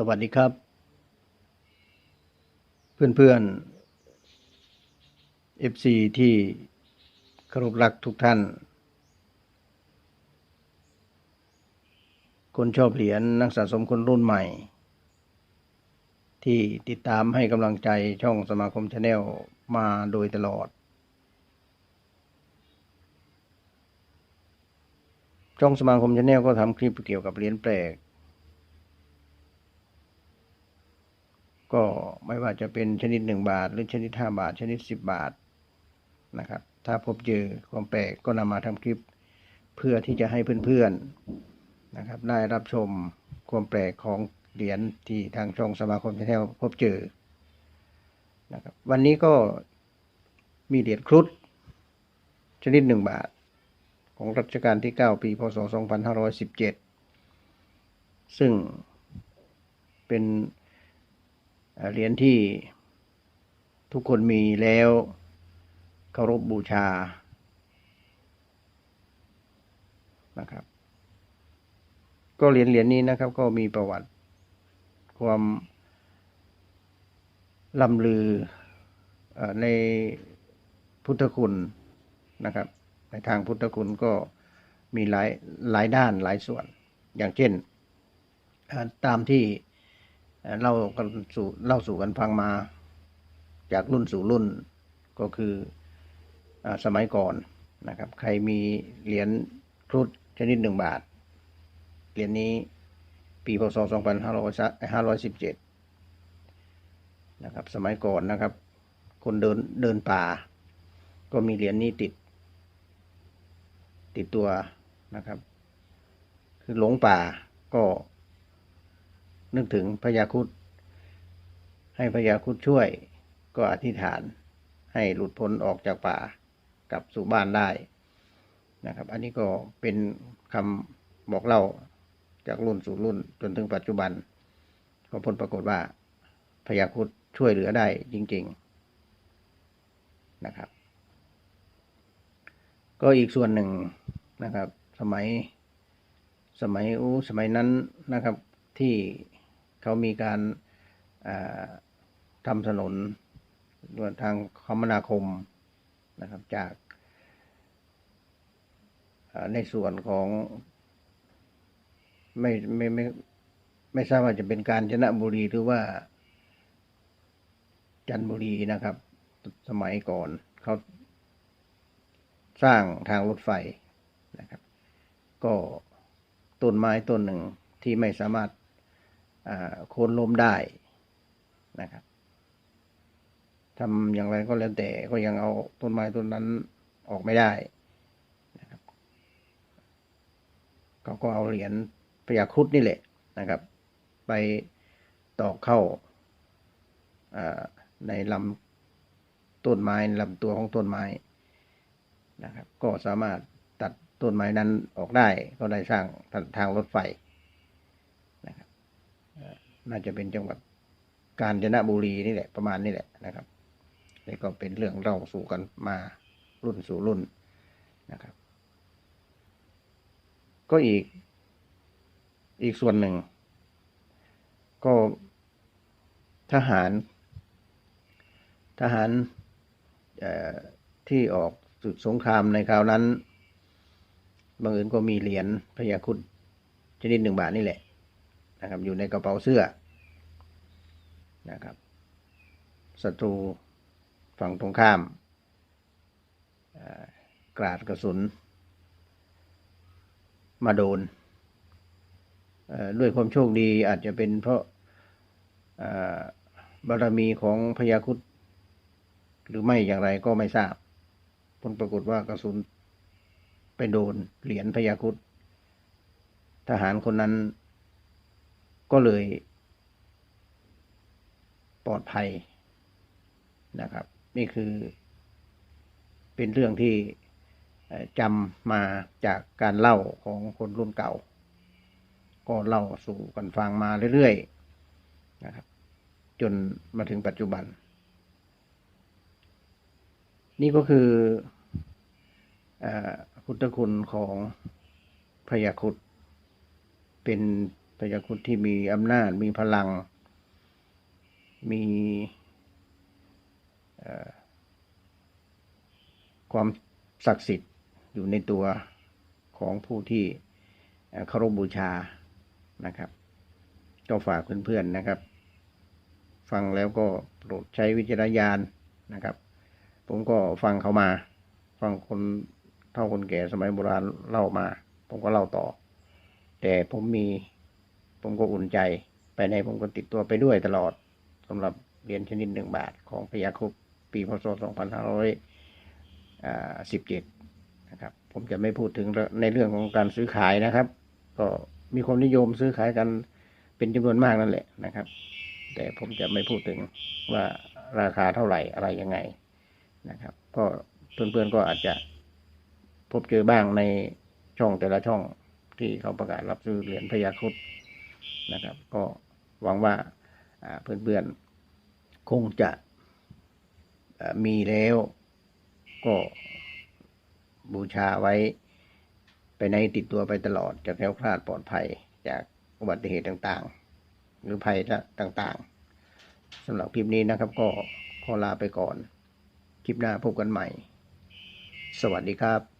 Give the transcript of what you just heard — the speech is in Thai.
สวัสดีครับ เพื่อนๆ FC ที่เคารพรักทุกท่าน คนชอบเหรียญนักสะสมคนรุ่นใหม่ ที่ติดตามให้กำลังใจช่องสมาคมชาแนลมาโดยตลอด ช่องสมาคมชาแนลก็ทำคลิปเกี่ยวกับเหรียญแปลก ก็ไม่ว่าจะเป็นชนิดหนึ่งบาท หรือชนิดห้าบาท ชนิดสิบบาทนะครับ ถ้าพบเจอความแปลกก็นำมาทำคลิปเพื่อที่จะให้เพื่อนๆนะครับ ได้รับชมความแปลกของเหรียญที่ทางช่องสมาคมชาแนลพบเจอนะครับวันนี้ก็มีเหรียญครุฑชนิดหนึ่งบาท ของรัชกาลที่ 9 ปี พศ 2517 ซึ่งเป็น เหรียญที่ทุกคนมีแล้วเคารพบูชานะครับ ก็เหรียญเหรียญนี้นะครับ ก็มีประวัติ ความลำลืออในพุทธคุณนะครับ ในทางพุทธคุณก็มีหลายหลายด้านหลายส่วน อย่างเช่นตามที่ เล่ากันสู่เล่าสู่กันฟังมา จากรุ่นสู่รุ่นก็คืออสมัยก่อนนะครับ ใครมีเหรียญครุฑชนิดหนึ่งบาท เหรียญนี้ปีพศ 2517 นะครับ สมัยก่อนนะครับ คนเดินเดินป่า ก็มีเหรียญนี้ติด ติดตัวนะครับ คือหลงป่าก็ นึกถึงพญาคุดให้พญาคุดช่วย ก็อธิษฐานให้หลุดพ้นออกจากป่ากลับสู่บ้านได้นะครับ อันนี้ก็เป็นคำบอกเล่าจากรุ่นสู่รุ่นจนถึงปัจจุบัน ก็ผลปรากฏว่าพญาคุดช่วยเหลือได้จริง ๆนะครับ ก็อีกส่วนหนึ่งนะครับ สมัยสมัยอู้สมัยนั้นนะครับที่ เขามีการทำถนนทางคมนาคมนะครับจากในส่วนของไม่ไม่ไม่ไม่ทราบว่าจะเป็นการจนะบุรีหรือว่า จันบุรีนะครับ สมัยก่อนเขาสร้างทางรถไฟนะครับ ก็ต้นไม้ต้นหนึ่งที่ไม่สามารถ โค่นล้มได้นะครับทำอย่างไรก็แล้วแต่ก็ยังเอาต้นไม้ต้นนั้นออกไม่ได้นะครับเขาก็เอาเหรียญพญาครุฑนี่แหละนะครับ ไปตอกเข้าในลำต้นไม้ลำตัวของต้นไม้นะครับ ก็สามารถตัดต้นไม้นั้นออกได้ก็ได้สร้างทางรถไฟ น่าจะเป็นจังหวัดกาญจนบุรีนี่แหละประมาณนี้แหละนะครับนี่ก็เป็นเรื่องเล่าสู่กันมารุ่นสู่รุ่นนะครับ ก็อีกอีกส่วนหนึ่ง ก็ทหาร ทหารที่ออกศึกสงครามในคราวนั้นบังเอิญก็มีเหรียญพญาคุดชนิดหนึ่งบาทนี่แหละ นะครับอยู่ในกระเป๋าเสื้อนะครับศัตรูฝั่งตรงข้ามกราดกระสุน มาโดน ด้วยความโชคดีอาจจะเป็นเพราะบารมีของพญาครุดหรือไม่อย่างไรก็ไม่ทราบ ผลปรากฏว่ากระสุนไปโดนเหรียญพญาครุดทหารคนนั้น ก็เลยปลอดภัยนะครับ นี่คือเป็นเรื่องที่จำมาจากการเล่าของคนรุ่นเก่า ก็เล่าสู่กันฟังมาเรื่อยๆนะครับ จนมาถึงปัจจุบัน นี่ก็คืออาพุทธคุณของพระยาคุดเป็น พญาครุดที่มีอำนาจมีพลัง มีความศักดิ์สิทธิ์อยู่ในตัวของผู้ที่เอ่อเคารพบูชานะครับ ก็ฝากเพื่อนๆนะครับ ฟังแล้วก็โปรดใช้วิจารณญาณนะครับ ผมก็ฟังเขามา ฟังคนเท่าคนแก่สมัยโบราณเล่ามา ผมก็เล่าต่อ แต่ผมมี ผมก็อุ่นใจไปไหนผมก็ติดตัวไปด้วยตลอดสำหรับเหรียญชนิดหนึ่งบาทของพยาครุบปีพศ 2517 นะครับ ผมจะไม่พูดถึงในเรื่องของการซื้อขายนะครับ ก็มีความนิยมซื้อขายกันเป็นจำนวนมากนั่นแหละนะครับ แต่ผมจะไม่พูดถึงว่าราคาเท่าไหร่อะไรยังไงนะครับ ก็เพื่อนๆก็อาจจะพบเจอบ้างในช่องแต่ละช่องที่เขาประกาศรับซื้อเหรียญพยาครุด นะครับ ก็หวังว่าเพื่อนๆคงจะมีแล้วก็บูชาไว้ไปในติดตัวไปตลอดจะแคล้วคลาดปลอดภัยจากอุบัติเหตุต่างๆ หรือภัยต่างๆสำหรับคลิปนี้นะครับก็ขอลาไปก่อน คลิปหน้าพบกันใหม่ สวัสดีครับ